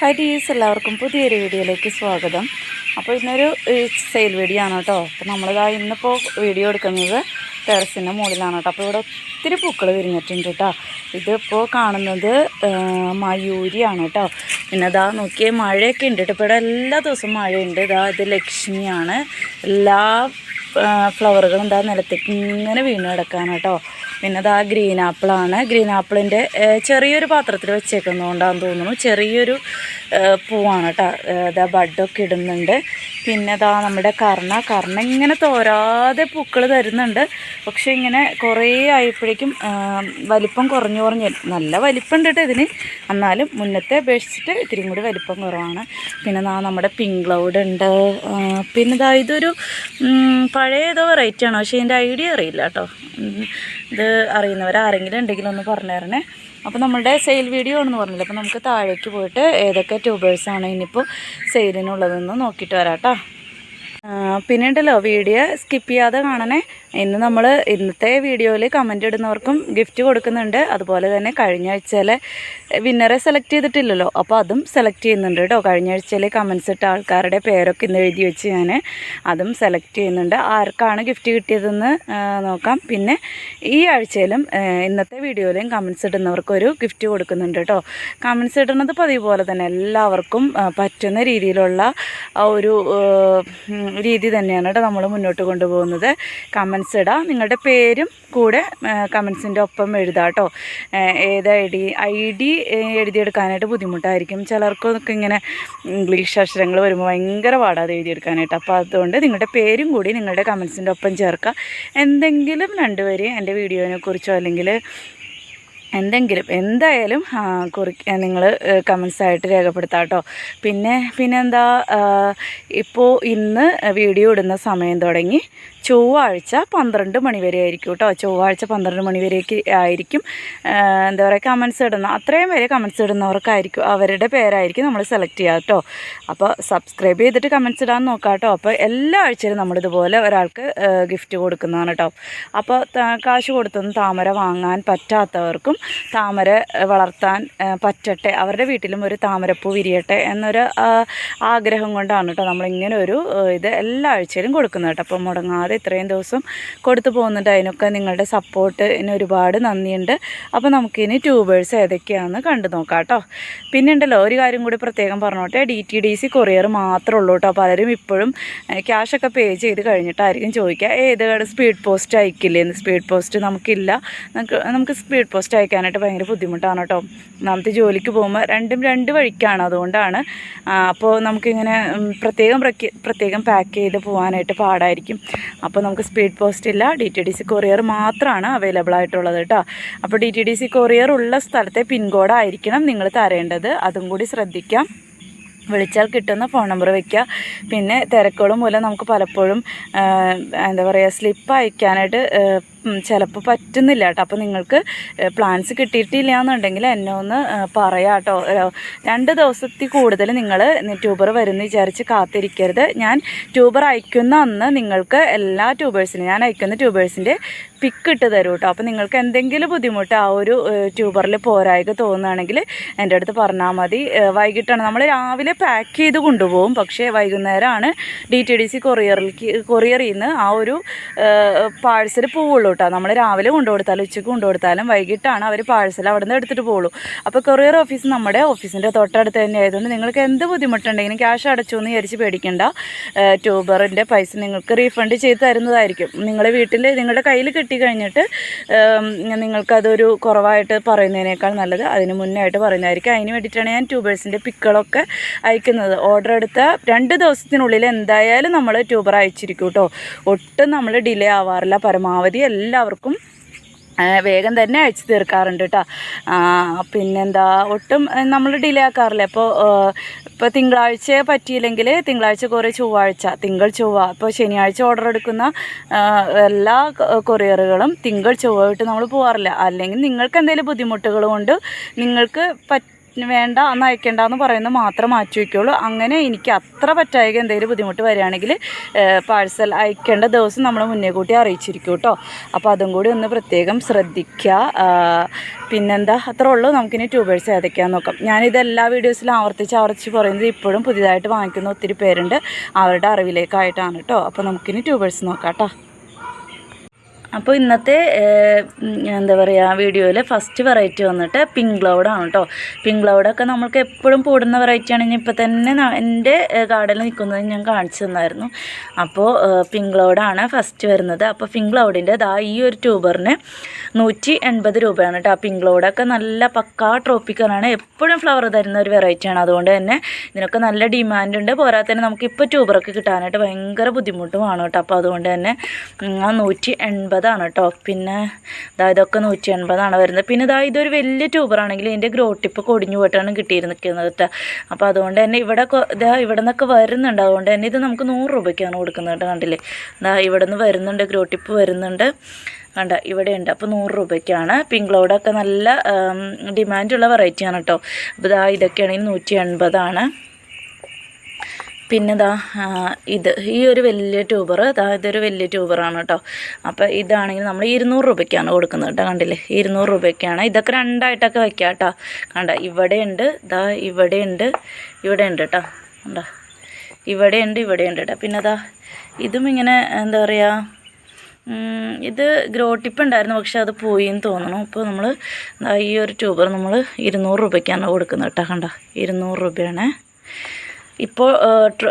Hi ടീസ് എല്ലാവർക്കും പുതിയൊരു വീഡിയോയിലേക്ക് സ്വാഗതം. അപ്പോൾ ഇന്നൊരു സെയിൽ വീഡിയോ ആണ് കേട്ടോ. അപ്പോൾ നമ്മളിതാ ഇന്നിപ്പോൾ വീഡിയോ എടുക്കുന്നത് ടെറസിന്റെ മുകളിലാണ് കേട്ടോ. അപ്പോൾ ഇവിടെ ഒത്തിരി പൂക്കൾ വിരിഞ്ഞിട്ടുണ്ട് കേട്ടോ. ഇതിപ്പോൾ കാണുന്നത് മയൂരിയാണ് കേട്ടോ. പിന്നെ ഇതാ നോക്കിയേ മഴയൊക്കെ ഉണ്ട് കേട്ടോ ഇപ്പോൾ ഇവിടെ എല്ലാ ദിവസവും മഴയുണ്ട്. ഇതാ ഇത് ലക്ഷ്മിയാണ്. എല്ലാ ഫ്ലവറുകളും ഇതാ നിലത്തേക്ക് ഇങ്ങനെ വീണ് കിടക്കാണ് കേട്ടോ. പിന്നെ ആ ഗ്രീൻ ആപ്പിളാണ്. ഗ്രീൻ ആപ്പിളിന്റെ ചെറിയൊരു പാത്രത്തിൽ വെച്ചേക്കുന്നതുകൊണ്ടാന്ന് തോന്നുന്നു. ചെറിയൊരു പൂവാണ് കേട്ടോ ഇതാ ബഡൊക്കെ ഇടുന്നുണ്ട്. പിന്നെ ഇതാ നമ്മുടെ കർണ. കർണ ഇങ്ങനെ തോരാതെ പൂക്കൾ തരുന്നുണ്ട്. പക്ഷേ ഇങ്ങനെ കുറേ ആയപ്പോഴേക്കും വലിപ്പം കുറഞ്ഞു കുറഞ്ഞു. നല്ല വലിപ്പം ഉണ്ട് കേട്ടോ ഇതിന്. എന്നാലും മുന്നത്തെ അപേക്ഷിച്ചിട്ട് ഇത്തിരി കൂടി വലിപ്പം കുറവാണ്. പിന്നെ നാ നമ്മുടെ പിങ്ക് ക്ലൗഡ് ഉണ്ട്. പിന്നെ ഇതാ ഇതൊരു പഴയതോ വെറൈറ്റി ആണ്? പക്ഷേ ഇതിന്റെ ഐഡിയ അറിയില്ല കേട്ടോ ഇത് അറിയുന്നവർ ആരെങ്കിലും ഉണ്ടെങ്കിൽ ഒന്ന് പറഞ്ഞു തരണേ. അപ്പോൾ നമ്മുടെ സെയിൽ വീഡിയോ ആണെന്ന് പറഞ്ഞില്ല? അപ്പോൾ നമുക്ക് താഴേക്ക് പോയിട്ട് ഏതൊക്കെ ട്യൂബേഴ്സാണ് ഇനിയിപ്പോൾ സെയിലിനുള്ളതെന്ന് നോക്കിയിട്ട് വരാം കേട്ടോ പിന്നെ ഉണ്ടല്ലോ വീഡിയോ സ്കിപ്പ് ചെയ്യാതെ കാണണേ. ഇന്ന് നമ്മൾ ഇന്നത്തെ വീഡിയോയിൽ കമന്റ് ഇടുന്നവർക്കും ഗിഫ്റ്റ് കൊടുക്കുന്നുണ്ട്. അതുപോലെ തന്നെ കഴിഞ്ഞ ആഴ്ചയിലെ വിന്നറെ സെലക്ട് ചെയ്തിട്ടില്ലല്ലോ. അപ്പോൾ അതും സെലക്ട് ചെയ്യുന്നുണ്ട് കേട്ടോ കഴിഞ്ഞ ആഴ്ചയിൽ കമൻസ് ഇട്ട ആൾക്കാരുടെ പേരൊക്കെ ഇന്ന് എഴുതി വെച്ച് ഞാൻ അതും സെലക്ട് ചെയ്യുന്നുണ്ട്. ആർക്കാണ് ഗിഫ്റ്റ് കിട്ടിയതെന്ന് നോക്കാം. പിന്നെ ഈ ആഴ്ചയിലും ഇന്നത്തെ വീഡിയോയിലും കമൻസ് ഇടുന്നവർക്കൊരു ഗിഫ്റ്റ് കൊടുക്കുന്നുണ്ട് കേട്ടോ കമൻസ് ഇടുന്നത് പതിവ് തന്നെ എല്ലാവർക്കും പറ്റുന്ന രീതിയിലുള്ള ഒരു രീതി തന്നെയാണ് കേട്ടോ നമ്മൾ മുന്നോട്ട് കൊണ്ടുപോകുന്നത്. കമൻസ് ഇടാം. നിങ്ങളുടെ പേരും കൂടെ കമൻസിന്റെ ഒപ്പം എഴുതാം കേട്ടോ ഏത് ഐ ഡി ഐ ഡി എഴുതിയെടുക്കാനായിട്ട് ബുദ്ധിമുട്ടായിരിക്കും. ചിലർക്കൊക്കെ ഇങ്ങനെ ഇംഗ്ലീഷ് അക്ഷരങ്ങൾ വരുമ്പോൾ ഭയങ്കര പാടാതെ എഴുതിയെടുക്കാനായിട്ട്. അപ്പോൾ അതുകൊണ്ട് നിങ്ങളുടെ പേരും കൂടി നിങ്ങളുടെ കമൻസിന്റെ ഒപ്പം ചേർക്കുക എന്തെങ്കിലും രണ്ടുപേര് എന്റെ വീഡിയോനെ കുറിച്ചോ അല്ലെങ്കിൽ എന്തെങ്കിലും എന്തായാലും കുറി നിങ്ങൾ കമൻസ് ആയിട്ട് രേഖപ്പെടുത്താം കേട്ടോ പിന്നെ പിന്നെന്താ ഇപ്പോൾ ഇന്ന് വീഡിയോ ഇടുന്ന സമയം തുടങ്ങി. ചൊവ്വാഴ്ച പന്ത്രണ്ട് മണി വരെ ആയിരിക്കും കേട്ടോ. ചൊവ്വാഴ്ച പന്ത്രണ്ട് മണി ആയിരിക്കും. എന്താ പറയുക കമൻസ് ഇടുന്ന അത്രയും വരെ കമൻസ് ഇടുന്നവർക്കായിരിക്കും അവരുടെ പേരായിരിക്കും നമ്മൾ സെലക്ട് ചെയ്യുക കേട്ടോ. അപ്പോൾ സബ്സ്ക്രൈബ് ചെയ്തിട്ട് കമൻസ് ഇടാൻ നോക്കാം കേട്ടോ. അപ്പോൾ എല്ലാ ആഴ്ചയിലും നമ്മളിതുപോലെ ഒരാൾക്ക് ഗിഫ്റ്റ് കൊടുക്കുന്നതാണ് കേട്ടോ. അപ്പോൾ കാശ് കൊടുത്തൊന്നും താമര വാങ്ങാൻ പറ്റാത്തവർക്കും താമര വളർത്താൻ പറ്റട്ടെ അവരുടെ വീട്ടിലും ഒരു താമരപ്പൂ വിരിയട്ടെ എന്നൊരു ആഗ്രഹം കൊണ്ടാണ് കേട്ടോ നമ്മളിങ്ങനെ ഒരു ഇത് എല്ലാ ആഴ്ചയിലും കൊടുക്കുന്നത് കേട്ടോ. അപ്പോൾ മുടങ്ങാതെ ഇത്രയും ദിവസം കൊടുത്തു പോകുന്നുണ്ട്. അതിനൊക്കെ നിങ്ങളുടെ സപ്പോർട്ടിന് ഒരുപാട് നന്ദിയുണ്ട്. അപ്പോൾ നമുക്കിനി ട്യൂബേഴ്സ് ഏതൊക്കെയാണെന്ന് കണ്ടു നോക്കാം കേട്ടോ പിന്നെ ഉണ്ടല്ലോ ഒരു കാര്യം കൂടി പ്രത്യേകം പറഞ്ഞോട്ടെ. D T D C courier മാത്രമേ ഉള്ളൂ കേട്ടോ പലരും ഇപ്പോഴും ക്യാഷൊക്കെ പേ ചെയ്ത് കഴിഞ്ഞിട്ടായിരിക്കും ചോദിക്കുക. ഏത് സ്പീഡ് പോസ്റ്റ് അയക്കില്ലേ? സ്പീഡ് പോസ്റ്റ് നമുക്കില്ല. നമുക്ക് നമുക്ക് സ്പീഡ് പോസ്റ്റ് അയക്കാനായിട്ട് ഭയങ്കര ബുദ്ധിമുട്ടാണ് കേട്ടോ ഒന്നാമത്തെ ജോലിക്ക് പോകുമ്പോൾ രണ്ടും രണ്ട് വഴിക്കാണ് അതുകൊണ്ടാണ്. അപ്പോൾ നമുക്കിങ്ങനെ പ്രത്യേകം പ്രത്യ- പ്രത്യേകം പാക്ക് ചെയ്ത് പോകാനായിട്ട് പാടായിരിക്കും. അപ്പോൾ നമുക്ക് സ്പീഡ് പോസ്റ്റ് ഇല്ല. D T D C courier മാത്രമാണ് അവൈലബിൾ ആയിട്ടുള്ളത് കേട്ടോ. അപ്പോൾ D T D C courier ഉള്ള സ്ഥലത്തെ പിൻകോഡ് ആയിരിക്കണം നിങ്ങൾ തരേണ്ടത്. അതും കൂടി ശ്രദ്ധിക്കാം. വിളിച്ചാൽ കിട്ടുന്ന ഫോൺ നമ്പർ വയ്ക്കുക പിന്നെ തിരക്കുകൾ മൂലം നമുക്ക് പലപ്പോഴും എന്താ പറയുക സ്ലിപ്പ് അയക്കാനായിട്ട് ചിലപ്പോൾ പറ്റുന്നില്ല കേട്ടോ. അപ്പോൾ നിങ്ങൾക്ക് പ്ലാൻസ് കിട്ടിയിട്ടില്ല എന്നുണ്ടെങ്കിൽ എന്നെ ഒന്ന് പറയാം കേട്ടോ. രണ്ട് ദിവസത്തിൽ കൂടുതൽ നിങ്ങൾ ട്യൂബർ വരുന്ന വിചാരിച്ച് കാത്തിരിക്കരുത്. ഞാൻ ട്യൂബർ അയക്കുന്ന അന്ന് നിങ്ങൾക്ക് എല്ലാ ട്യൂബേഴ്സിനും ഞാൻ അയക്കുന്ന ട്യൂബേഴ്സിന്റെ പിക്ക് ഇട്ട് തരും കേട്ടോ. അപ്പോൾ നിങ്ങൾക്ക് എന്തെങ്കിലും ബുദ്ധിമുട്ട് ആ ഒരു ട്യൂബറിൽ പോരായ്ക തോന്നുകയാണെങ്കിൽ എന്റെ അടുത്ത് പറഞ്ഞാൽ മതി. വൈകിട്ടാണ്. നമ്മൾ രാവിലെ പാക്ക് ചെയ്ത് കൊണ്ടുപോകും. പക്ഷേ വൈകുന്നേരമാണ് ഡി ടി ഡി സി കൊറിയറിലേക്ക് കൊറിയറിൽ നിന്ന് ആ ഒരു പാഴ്സൽ പോവുള്ളൂ. കേട്ടോ നമ്മൾ രാവിലെ കൊണ്ടു കൊടുത്താലും ഉച്ചയ്ക്ക് കൊണ്ടു കൊടുത്താലും വൈകിട്ടാണ് അവർ പാഴ്സൽ അവിടെ നിന്ന് എടുത്തിട്ട് പോകുള്ളൂ അപ്പോൾ കൊറിയർ ഓഫീസ് നമ്മുടെ ഓഫീസിന്റെ തൊട്ടടുത്ത് തന്നെ ആയതുകൊണ്ട് നിങ്ങൾക്ക് എന്ത് ബുദ്ധിമുട്ടുണ്ടെങ്കിലും ക്യാഷ് അടച്ചു എന്ന് വിചാരിച്ച് പേടിക്കേണ്ട. ട്യൂബറിന്റെ പൈസ നിങ്ങൾക്ക് റീഫണ്ട് ചെയ്ത് തരുന്നതായിരിക്കും. നിങ്ങളുടെ വീട്ടിൽ നിങ്ങളുടെ കയ്യിൽ കിട്ടി കഴിഞ്ഞിട്ട് നിങ്ങൾക്കതൊരു കുറവായിട്ട് പറയുന്നതിനേക്കാൾ നല്ലത് അതിന് മുന്നേ ആയിട്ട് പറയുന്നതായിരിക്കും. അതിന് വേണ്ടിയിട്ടാണ് ഞാൻ ട്യൂബേഴ്സിന്റെ പിക്കളൊക്കെ അയക്കുന്നത്. ഓർഡർ എടുത്ത രണ്ട് ദിവസത്തിനുള്ളിൽ എന്തായാലും നമ്മൾ ട്യൂബർ അയച്ചിരിക്കും കേട്ടോ ഒട്ടും നമ്മൾ ഡിലേ ആവാറില്ല. പരമാവധി എല്ലാവർക്കും വേഗം തന്നെ അയച്ചു തീർക്കാറുണ്ട് കേട്ടോ പിന്നെന്താ ഒട്ടും നമ്മൾ ഡിലേ ആക്കാറില്ല. അപ്പോൾ ഇപ്പോൾ തിങ്കളാഴ്ച പറ്റിയില്ലെങ്കിൽ തിങ്കളാഴ്ച കുറേ ചൊവ്വാഴ്ച തിങ്കൾ ചൊവ്വ. ഇപ്പോൾ ശനിയാഴ്ച ഓർഡർ എടുക്കുന്ന എല്ലാ കൊറിയറുകളും തിങ്കൾ ചൊവ്വ വിട്ട് നമ്മൾ പോകാറില്ല അല്ലെങ്കിൽ നിങ്ങൾക്ക് എന്തെങ്കിലും ബുദ്ധിമുട്ടുകൾ കൊണ്ട് നിങ്ങൾക്ക് പറ്റ വേണ്ട അന്ന് അയക്കേണ്ട എന്ന് പറയുന്നത് മാത്രം മാറ്റി വയ്ക്കുള്ളൂ. അങ്ങനെ എനിക്ക് അത്ര പറ്റായിക എന്തെങ്കിലും ബുദ്ധിമുട്ട് വരികയാണെങ്കിൽ പാഴ്സൽ അയക്കേണ്ട ദിവസം നമ്മൾ മുന്നേ കൂട്ടി അറിയിച്ചിരിക്കും കേട്ടോ. അപ്പോൾ അതും കൂടി ഒന്ന് പ്രത്യേകം ശ്രദ്ധിക്കുക പിന്നെന്താ? അത്ര ഉള്ളൂ. നമുക്കിനി ട്യൂബേഴ്സ് ഏതൊക്കെയാന്ന് നോക്കാം. ഞാനിത് എല്ലാ വീഡിയോസിലും ആവർത്തിച്ച് ആവർത്തിച്ച് പറയുന്നത് ഇപ്പോഴും പുതിയതായിട്ട് വാങ്ങിക്കുന്ന ഒത്തിരി പേരുണ്ട്. അവരുടെ അറിവിലേക്കായിട്ടാണ് കേട്ടോ. അപ്പോൾ നമുക്കിനി ട്യൂബേഴ്സ് നോക്കാം കേട്ടോ. അപ്പോൾ ഇന്നത്തെ എന്താ പറയുക വീഡിയോയിൽ ഫസ്റ്റ് വെറൈറ്റി വന്നിട്ട് പിങ്ക് ക്ലൗഡാണ് കേട്ടോ പിങ്ക് ക്ലൗഡൊക്കെ നമ്മൾക്ക് എപ്പോഴും പൂടുന്ന വെറൈറ്റിയാണ് ഇനി ഇപ്പോൾ തന്നെ എന്റെ ഗാർഡനിൽ നിൽക്കുന്നത് ഞാൻ കാണിച്ചു തന്നായിരുന്നു. അപ്പോൾ പിങ്ക് ക്ലൗഡാണ് ഫസ്റ്റ് വരുന്നത്. അപ്പോൾ പിങ്ക് ക്ലൗഡിന്റെ ദാ ഈ ഒരു ട്യൂബറിന് നൂറ്റി എൺപത് രൂപയാണ് കേട്ടോ പിങ്ക് ക്ലൗഡൊക്കെ നല്ല പക്കാ ട്രോപ്പിക്കലാണ് എപ്പോഴും ഫ്ലവർ തരുന്ന ഒരു വെറൈറ്റിയാണ് അതുകൊണ്ട് തന്നെ ഇതിനൊക്കെ നല്ല ഡിമാൻഡ് ഉണ്ട്. തന്നെ നമുക്ക് ഇപ്പോൾ ട്യൂബറൊക്കെ കിട്ടാനായിട്ട് ഭയങ്കര ബുദ്ധിമുട്ടുമാണ് കേട്ടോ അപ്പോൾ അതുകൊണ്ട് തന്നെ ആ നൂറ്റി എൺപതാണ് കേട്ടോ പിന്നെ ദാ ഇതൊക്കെ നൂറ്റി എൺപതാണ് വരുന്നത്. പിന്നെ ദാ ഇതൊരു വലിയ ട്യൂബറാണെങ്കിൽ ഇതിന്റെ ഗ്രോ ടിപ്പ് കൊടിഞ്ഞു പോയിട്ടാണ് കിട്ടിയിരുന്നിരിക്കുന്നത് കേട്ടോ അപ്പോൾ അതുകൊണ്ട് തന്നെ ഇവിടെ ഇതാ ഇവിടെ നിന്നൊക്കെ വരുന്നുണ്ട്. അതുകൊണ്ട് തന്നെ ഇത് നമുക്ക് നൂറ് രൂപയ്ക്കാണ് കൊടുക്കുന്നത് കേട്ടോ കണ്ടില്ലേ? ഇതാ ഇവിടെ നിന്ന് വരുന്നുണ്ട് ഗ്രോ ടിപ്പ് വരുന്നുണ്ട്. ഇവിടെ ഉണ്ട്. അപ്പോൾ നൂറ് രൂപയ്ക്കാണ്. പിങ്ക് ക്ലൗഡൊക്കെ നല്ല ഡിമാൻഡുള്ള വെറൈറ്റിയാണ് കേട്ടോ അപ്പോൾ ഇതാ ഇതൊക്കെയാണെങ്കിൽ നൂറ്റി എൺപതാണ് പിന്നെ ദാ ഇത് ഈ ഒരു വലിയ ട്യൂബർ ദാ ഇതൊരു വലിയ ട്യൂബറാണ് കേട്ടോ. അപ്പോൾ ഇതാണെങ്കിൽ നമ്മൾ ഇരുന്നൂറ് രൂപയ്ക്കാണ് കൊടുക്കുന്നത് കേട്ടോ കണ്ടില്ലേ? ഇരുന്നൂറ് രൂപയ്ക്കാണ്. ഇതൊക്കെ രണ്ടായിട്ടൊക്കെ വയ്ക്കാം കേട്ടോ. കണ്ട ഇവിടെ ഉണ്ട് ദാ ഇവിടെ ഉണ്ട് ഇവിടെ ഉണ്ട് കേട്ടോ. കണ്ടോ ഇവിടെ ഉണ്ട് ഇവിടെ ഉണ്ട് കേട്ടോ. പിന്നെ ദാ ഇതും ഇങ്ങനെ എന്താ പറയുക ഇത് ഗ്രോ ടിപ്പ് ഉണ്ടായിരുന്നു പക്ഷെ അത് പോയി എന്ന് തോന്നുന്നു അപ്പോൾ നമ്മൾ ഈ ഒരു ട്യൂബർ നമ്മൾ ഇരുന്നൂറ് രൂപയ്ക്കാണ് കൊടുക്കുന്നത് കേട്ടോ കണ്ട? ഇരുന്നൂറ് രൂപയാണ്. ഇപ്പോൾ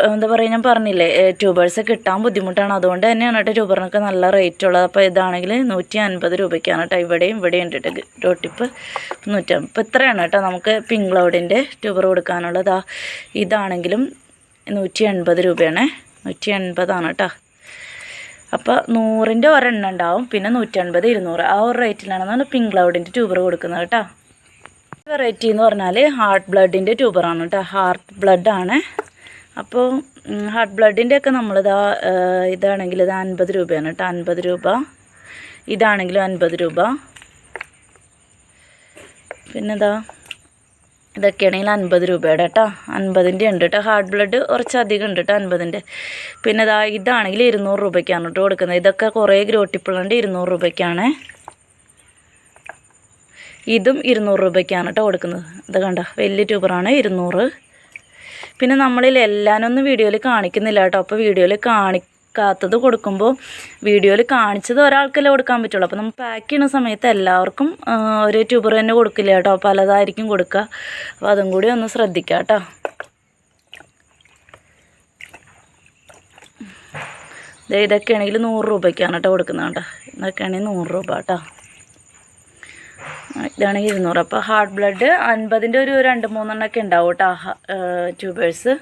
എന്താ പറയുക ഞാൻ പറഞ്ഞില്ലേ ട്യൂബേഴ്സ് കിട്ടാൻ ബുദ്ധിമുട്ടാണ്. അതുകൊണ്ട് തന്നെയാണ് കേട്ടോ ട്യൂബറിനൊക്കെ നല്ല റേറ്റ് ഉള്ളത്. അപ്പോൾ ഇതാണെങ്കിൽ നൂറ്റി അൻപത് രൂപയ്ക്കാണ് കേട്ടോ ഇവിടെയും ഇവിടെയും ഉണ്ട് കേട്ടോ ഗ്രോ ടിപ്പ് നൂറ്റമ്പത് ഇപ്പോൾ ഇത്രയാണ് കേട്ടോ നമുക്ക് പിങ്ക് ക്ലൗഡിന്റെ ട്യൂബർ കൊടുക്കാനുള്ളത്. ഇതാണെങ്കിലും നൂറ്റി എൺപത് രൂപയാണ്. നൂറ്റി എൺപതാണ് കേട്ടോ. അപ്പോൾ നൂറിന്റെ ഒരെണ്ണം ഉണ്ടാവും. പിന്നെ നൂറ്റൻപത് ഇരുന്നൂറ് ആ ഒരു റേറ്റിലാണെന്നാണ് പിങ്ക് ക്ലൗഡിന്റെ ട്യൂബർ കൊടുക്കുന്നത് കേട്ടോ. വെറൈറ്റി എന്ന് പറഞ്ഞാൽ ഹാർട്ട് ബ്ലഡിന്റെ ട്യൂബറാണ് കേട്ടോ ഹാർട്ട് ബ്ലഡാണ് അപ്പോൾ ഹാർട്ട് ബ്ലഡിന്റെ ഒക്കെ നമ്മളിതാ ഇതാണെങ്കിൽ ഇത് അൻപത് രൂപയാണ് കേട്ടോ അൻപത് രൂപ. ഇതാണെങ്കിലും അൻപത് രൂപ. പിന്നെതാ ഇതൊക്കെയാണെങ്കിൽ അൻപത് രൂപയുടെ കേട്ടോ അൻപതിന്റെ ഉണ്ട് കേട്ടോ ഹാർട്ട് ബ്ലഡ് കുറച്ചധികം ഉണ്ട് കേട്ടോ അൻപതിന്റെ പിന്നെ ഇതാ ഇതാണെങ്കിൽ ഇരുന്നൂറ് രൂപയ്ക്കാണ് കേട്ടോ കൊടുക്കുന്നത്. ഇതൊക്കെ കുറേ ഗ്രോട്ടിപ്പുള്ളുണ്ട് ഇരുന്നൂറ് രൂപയ്ക്കാണ്. ഇതും ഇരുന്നൂറ് രൂപയ്ക്കാണ് കേട്ടോ കൊടുക്കുന്നത്. ഇത് കണ്ട? വലിയ ട്യൂബറാണ് ഇരുന്നൂറ്. പിന്നെ നമ്മളിൽ എല്ലാനൊന്നും വീഡിയോയിൽ കാണിക്കുന്നില്ല കേട്ടോ. അപ്പോൾ വീഡിയോയിൽ കാണിക്കാത്തത് കൊടുക്കുമ്പോൾ വീഡിയോയിൽ കാണിച്ചത് ഒരാൾക്കല്ലേ കൊടുക്കാൻ പറ്റുള്ളൂ. അപ്പോൾ നമ്മൾ പാക്ക് ചെയ്യുന്ന സമയത്ത് എല്ലാവർക്കും ഒരു ട്യൂബർ തന്നെ കൊടുക്കില്ല കേട്ടോ. പലതായിരിക്കും കൊടുക്കുക. അപ്പോൾ അതും കൂടി ഒന്ന് ശ്രദ്ധിക്കുക കേട്ടോ. ഇതൊക്കെയാണെങ്കിൽ നൂറ് രൂപയ്ക്കാണ് കേട്ടോ കൊടുക്കുന്നത് കേട്ടോ ഇതൊക്കെയാണെങ്കിൽ നൂറ് രൂപ കേട്ടോ. ഇതാണെങ്കിൽ ഇരുന്നൂറ്. അപ്പോൾ ഹാർട്ട് ബ്ലഡ് അൻപതിന്റെ ഒരു രണ്ട് മൂന്നെണ്ണമൊക്കെ ഉണ്ടാവും കേട്ടോ ട്യൂബേഴ്സ്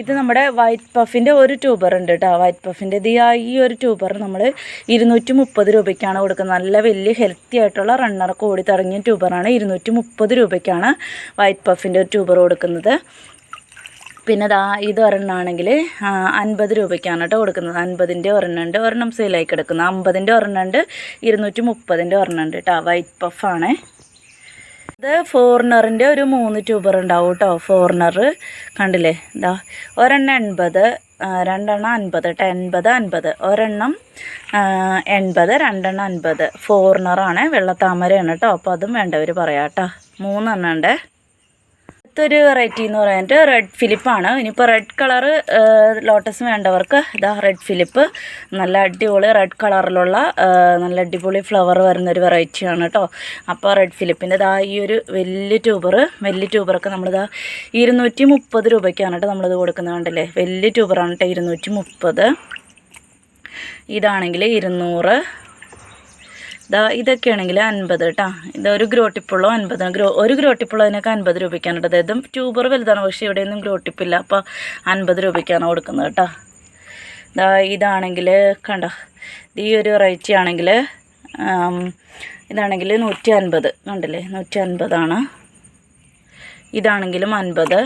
ഇത് നമ്മുടെ വൈറ്റ് പഫിന്റെ ഒരു ട്യൂബർ ഉണ്ട് കേട്ടോ വൈറ്റ് പഫിന്റെ ഇത് ഈ ഒരു ട്യൂബർ നമ്മൾ ഇരുന്നൂറ്റി മുപ്പത് രൂപയ്ക്കാണ് കൊടുക്കുന്നത്. നല്ല വലിയ ഹെൽത്തി ആയിട്ടുള്ള റണ്ണറൊക്കെ ഓടി തുടങ്ങിയ ട്യൂബറാണ് ഇരുന്നൂറ്റി മുപ്പത് രൂപയ്ക്കാണ് വൈറ്റ് പഫിന്റെ ഒരു ട്യൂബർ കൊടുക്കുന്നത്. പിന്നെ ദാ ഇത് ഒരെണ്ണമാണെങ്കിൽ അൻപത് രൂപയ്ക്കാണ് കേട്ടോ കൊടുക്കുന്നത്. അൻപതിന്റെ ഒരെണ്ണം ഉണ്ട് ഒരെണ്ണം സെയിലായി കിടക്കുന്നത് അമ്പതിന്റെ ഒരെണ്ണം ഉണ്ട് ഇരുന്നൂറ്റി മുപ്പതിന്റെ ഒരെണ്ണം ഉണ്ട് കേട്ടോ വൈറ്റ് പഫാണേ ഇത് ഫോറിനറിന്റെ ഒരു മൂന്ന് ട്യൂബർ ഉണ്ടാവും കേട്ടോ. ഫോറിനർ കണ്ടില്ലേ? ഇതാ ഒരെണ്ണം എൺപത് രണ്ടെണ്ണം അൻപത് കേട്ടോ. എൺപത് അൻപത്. ഒരെണ്ണം എൺപത് രണ്ടെണ്ണം അൻപത്. ഫോറിനറാണ് വെള്ളത്താമരയാണ് കേട്ടോ. അപ്പോൾ അതും വേണ്ടവർ പറയാം കേട്ടോ. മൂന്നെണ്ണം ഉണ്ട്. അടുത്തൊരു വെറൈറ്റി എന്ന് പറയുന്നത് റെഡ് ഫിലിപ്പാണ് ഇനിയിപ്പോൾ റെഡ് കളറ് ലോട്ടസ് വേണ്ടവർക്ക് ഇതാ റെഡ് ഫിലിപ്പ് നല്ല അടിപൊളി റെഡ് കളറിലുള്ള നല്ല അടിപൊളി ഫ്ലവർ വരുന്നൊരു വെറൈറ്റിയാണ് കേട്ടോ അപ്പോൾ റെഡ് ഫിലിപ്പിന്റെ ഇതാ ഈ ഒരു വലിയ ട്യൂബർ വലിയ ട്യൂബറൊക്കെ നമ്മളിതാ ഇരുന്നൂറ്റി മുപ്പത് രൂപയ്ക്കാണ് കേട്ടോ നമ്മളിത് കൊടുക്കുന്നത് കണ്ടല്ലേ? വലിയ ട്യൂബറാണ് കേട്ടോ ഇരുന്നൂറ്റി മുപ്പത് ഇതാണെങ്കിൽ ഇരുന്നൂറ്. ഇതാ ഇതൊക്കെയാണെങ്കിൽ അൻപത് കേട്ടോ ഒരു ഗ്രോട്ടിപ്പുള്ള അൻപത്? ഗ്രോ ഒരു ഗ്രോട്ടിപ്പുള്ളതിനൊക്കെ അൻപത് രൂപയ്ക്കാണ് കേട്ടോ അതായത് ട്യൂബർ വലുതാണ് പക്ഷേ ഇവിടെയൊന്നും ഗ്രോട്ടിപ്പില്ല. അപ്പോൾ അൻപത് രൂപയ്ക്കാണ് കൊടുക്കുന്നത് കേട്ടോ ഇതാ ഇതാണെങ്കിൽ കണ്ട ഈ ഒരു റേറ്റ് ആണെങ്കിൽ ഇതാണെങ്കിൽ നൂറ്റി അൻപത് കണ്ടില്ലേ? നൂറ്റി അൻപതാണ് ഇതാണെങ്കിലും അൻപത്.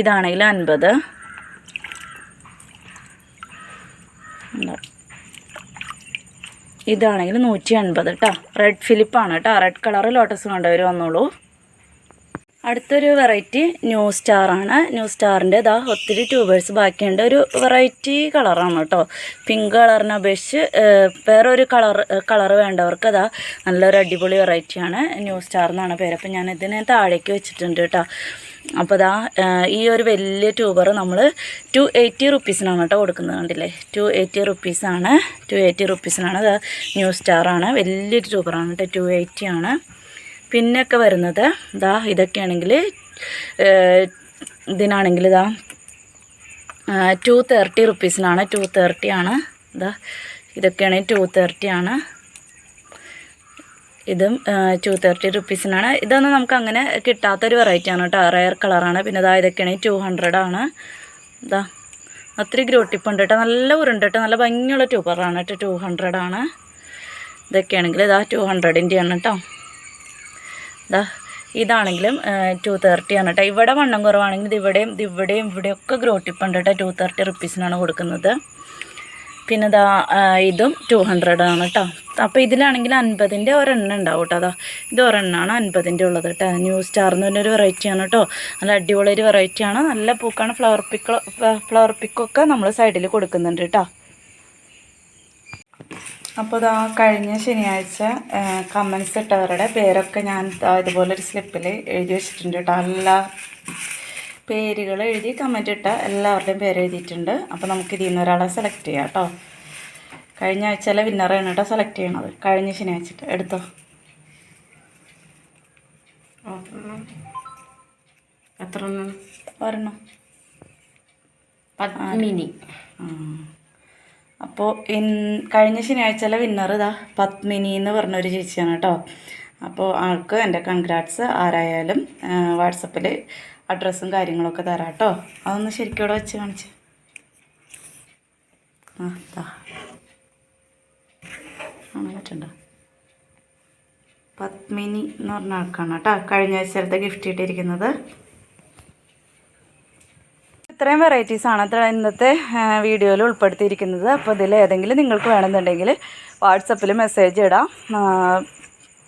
ഇതാണെങ്കിലും അൻപത് എന്താ ഇതാണെങ്കിൽ നൂറ്റി അൻപത് കേട്ടോ റെഡ് ഫിലിപ്പാണ് കേട്ടോ റെഡ് കളർ ലോട്ടസ് കണ്ടവർ വന്നോളൂ. അടുത്തൊരു വെറൈറ്റി ന്യൂ സ്റ്റാറാണ് ന്യൂ സ്റ്റാറിന്റെ ഇതാ ഒത്തിരി ട്യൂബേഴ്സ് ബാക്കിയുണ്ട്. ഒരു വെറൈറ്റി കളറാണ് കേട്ടോ പിങ്ക് കളറിനെ അപേക്ഷിച്ച് വേറെ വേറൊരു കളർ കളർ വേണ്ടവർക്ക് അതാ നല്ലൊരു അടിപൊളി വെറൈറ്റിയാണ് ന്യൂ സ്റ്റാർ എന്നാണ് പേര്. അപ്പം ഞാൻ ഇതിനെ താഴേക്ക് വെച്ചിട്ടുണ്ട് കേട്ടോ അപ്പോൾ അതാ ഈ ഒരു വലിയ ട്യൂബർ നമ്മൾ ടു എയ്റ്റി റുപ്പീസിനാണ് കേട്ടോ കൊടുക്കുന്നത് കണ്ടില്ലേ? ടു എയ്റ്റി റുപ്പീസാണ് ടു എയ്റ്റി റുപ്പീസിനാണ് അത് ന്യൂ സ്റ്റാറാണ് വലിയൊരു ട്യൂബറാണ് കേട്ടോ ടു എയ്റ്റി ആണ് പിന്നൊക്കെ വരുന്നത് ഇതാ ഇതൊക്കെയാണെങ്കിൽ ഇതിനാണെങ്കിൽ ഇതാ ടു തേർട്ടി റുപ്പീസിനാണ് ടു തേർട്ടി ആണ് ഇതാ ഇതൊക്കെയാണെങ്കിൽ ടു തേർട്ടി ആണ് ഇതും ടു തേർട്ടി റുപ്പീസിനാണ് ഇതൊന്നും നമുക്ക് അങ്ങനെ കിട്ടാത്തൊരു വെറൈറ്റി ആണ് കേട്ടോ. റയർ കളറാണ് പിന്നെ ഇതാ ഇതൊക്കെയാണെങ്കിൽ ടു ഹൺഡ്രഡ് ആണ്. ഇതാ ഒത്തിരി ഗ്രോട്ടിപ്പ് ഉണ്ട് കേട്ടോ. നല്ല ഉരുണ്ട് കേട്ടോ. നല്ല ഭംഗിയുള്ള ട്യൂബറാണ് കേട്ടോ. ടു ഹൺഡ്രഡ് ആണ്. ഇതൊക്കെയാണെങ്കിൽ ഇതാ ടു ഹൺഡ്രഡിന്റെ ആണ് കേട്ടോ. ഇതാ ഇതാണെങ്കിലും ടു തേർട്ടി ആണ് കേട്ടോ. ഇവിടെ വണ്ണം കുറവാണെങ്കിൽ ഇത് ഇവിടെയും ഇവിടെയും ഇവിടെയൊക്കെ ഗ്രോട്ടിപ്പ് ഉണ്ട് കേട്ടോ. ടു തേർട്ടി റുപ്പീസിനാണ് കൊടുക്കുന്നത്. പിന്നെ ഇതാ ഇതും ടു ഹൺഡ്രഡ് ആണ് കേട്ടോ അപ്പോൾ ഇതിലാണെങ്കിൽ അൻപതിന്റെ ഒരെണ്ണം ഉണ്ടാവും കേട്ടോ അതാ ഇത് ഒരെണ്ണമാണ് അൻപതിന്റെ ഉള്ളത് കേട്ടോ ന്യൂ സ്റ്റാർ എന്ന് പറഞ്ഞൊരു വെറൈറ്റി ആണ് കേട്ടോ നല്ല അടിപൊളി ഒരു വെറൈറ്റി ആണ്. നല്ല പൂക്കാണ് ഫ്ലവർ പിക്ക് ഫ്ലവർ പിക്കൊക്കെ നമ്മൾ സൈഡിൽ കൊടുക്കുന്നുണ്ട് കേട്ടോ അപ്പോൾ ഇതാ കഴിഞ്ഞ ശനിയാഴ്ച കമൻസ് ഇട്ടവരുടെ പേരൊക്കെ ഞാൻ ഇതുപോലൊരു സ്ലിപ്പിൽ എഴുതി വെച്ചിട്ടുണ്ട് കേട്ടോ എല്ലാ പേരുകൾ എഴുതി കമന്റ് ഇട്ട എല്ലാവരുടെയും പേര് എഴുതിയിട്ടുണ്ട്. അപ്പോൾ നമുക്ക് ഇതിൽ നിന്ന് ഒരാളെ സെലക്ട് ചെയ്യാം കേട്ടോ കഴിഞ്ഞ ആഴ്ചയിലെ വിന്നറാണ് കേട്ടോ സെലക്ട് ചെയ്യണത്. കഴിഞ്ഞ ശനിയാഴ്ച എടുത്തോ? എത്ര ഒരെണ്ണം. പത്മിനി. അപ്പോൾ ഇൻ കഴിഞ്ഞ ശനിയാഴ്ചയിലെ വിന്നർ ഇതാ പത്മിനി എന്ന് പറഞ്ഞൊരു ചേച്ചിയാണ് കേട്ടോ അപ്പോൾ ആൾക്ക് എന്റെ കൺഗ്രാറ്റ്സ് ആരായാലും വാട്സപ്പിൽ അഡ്രസ്സും കാര്യങ്ങളൊക്കെ തരാം കേട്ടോ. അതൊന്ന് ശരിക്കും ഇവിടെ വെച്ച് കാണിച്ച്. ആ താ പത്മിനി എന്ന് പറഞ്ഞ ആൾക്കാണ് കേട്ടോ. കഴിഞ്ഞ ആഴ്ചത്തെ ഗിഫ്റ്റ് ഇട്ടിരിക്കുന്നത്. ഇത്രയും വെറൈറ്റീസ് ആണ് ഇന്നത്തെ വീഡിയോയിൽ ഉൾപ്പെടുത്തിയിരിക്കുന്നത്. അപ്പോൾ ഇതിൽ ഏതെങ്കിലും നിങ്ങൾക്ക് വേണമെന്നുണ്ടെങ്കിൽ വാട്സപ്പിൽ മെസ്സേജ് ഇടാം.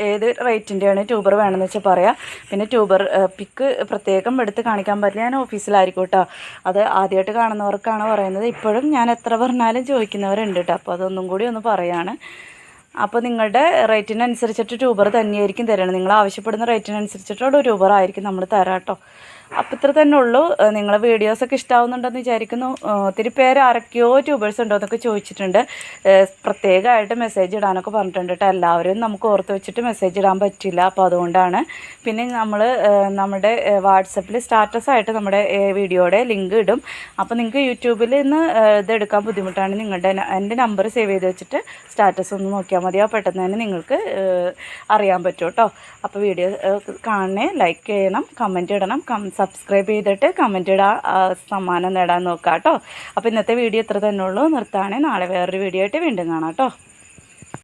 ഏത് റേറ്റിന്റെയാണ് ട്യൂബർ വേണമെന്ന് വെച്ചാൽ പറയാം. പിന്നെ ട്യൂബർ പിക്ക് പ്രത്യേകം എടുത്ത് കാണിക്കാൻ പറ്റില്ല. ഞാൻ ഓഫീസിലായിരിക്കും കേട്ടോ. അത് ആദ്യമായിട്ട് കാണുന്നവർക്കാണ് പറയുന്നത്. ഇപ്പോഴും ഞാൻ എത്ര പറഞ്ഞാലും ചോദിക്കുന്നവരുണ്ട് കേട്ടോ. അപ്പോൾ അതൊന്നും കൂടി ഒന്ന് പറയാണ്. അപ്പോൾ നിങ്ങളുടെ റേറ്റിനനുസരിച്ചിട്ട് ട്യൂബർ തന്നെയായിരിക്കും തരണം. നിങ്ങൾ ആവശ്യപ്പെടുന്ന റേറ്റിനനുസരിച്ചിട്ടുള്ള ട്യൂബർ ആയിരിക്കും നമ്മൾ തരാം കേട്ടോ. അപ്പോൾ ഇത്ര തന്നെ ഉള്ളൂ. നിങ്ങൾ വീഡിയോസൊക്കെ ഇഷ്ടാവുന്നുണ്ടെന്ന് വിചാരിക്കുന്നു. ഒത്തിരി പേര് ആരൊക്കെയോ ട്യൂബേഴ്സ് ഉണ്ടോ എന്നൊക്കെ ചോദിച്ചിട്ടുണ്ട്. പ്രത്യേകമായിട്ട് മെസ്സേജ് ഇടാനൊക്കെ പറഞ്ഞിട്ടുണ്ട് കേട്ടോ. എല്ലാവരും നമുക്ക് ഓർത്ത് വെച്ചിട്ട് മെസ്സേജ് ഇടാൻ പറ്റില്ല. അപ്പോൾ അതുകൊണ്ടാണ്. പിന്നെ നമ്മൾ നമ്മുടെ വാട്സപ്പിൽ സ്റ്റാറ്റസ് ആയിട്ട് നമ്മുടെ വീഡിയോയുടെ ലിങ്ക് ഇടും. അപ്പോൾ നിങ്ങൾക്ക് യൂട്യൂബിൽ നിന്ന് ഇതെടുക്കാൻ ബുദ്ധിമുട്ടാണ്. നിങ്ങളുടെ എന്റെ നമ്പർ സേവ് ചെയ്ത് വെച്ചിട്ട് സ്റ്റാറ്റസ് ഒന്ന് നോക്കിയാൽ മതി ആ പെട്ടെന്ന് തന്നെ നിങ്ങൾക്ക് അറിയാൻ പറ്റും കേട്ടോ. അപ്പോൾ വീഡിയോ കാണണേ ലൈക്ക് ചെയ്യണം കമന്റ് ഇടണം കം സബ്സ്ക്രൈബ് ചെയ്തിട്ട് കമന്റ് ഇടാൻ ആ, സമ്മാനം നേടാൻ നോക്കാം കേട്ടോ അപ്പോൾ ഇന്നത്തെ വീഡിയോ ഇത്ര തന്നെ ഉള്ളൂ. നിർത്താണേ. നാളെ വേറൊരു വീഡിയോ ആയിട്ട് വീണ്ടും കാണാം കേട്ടോ.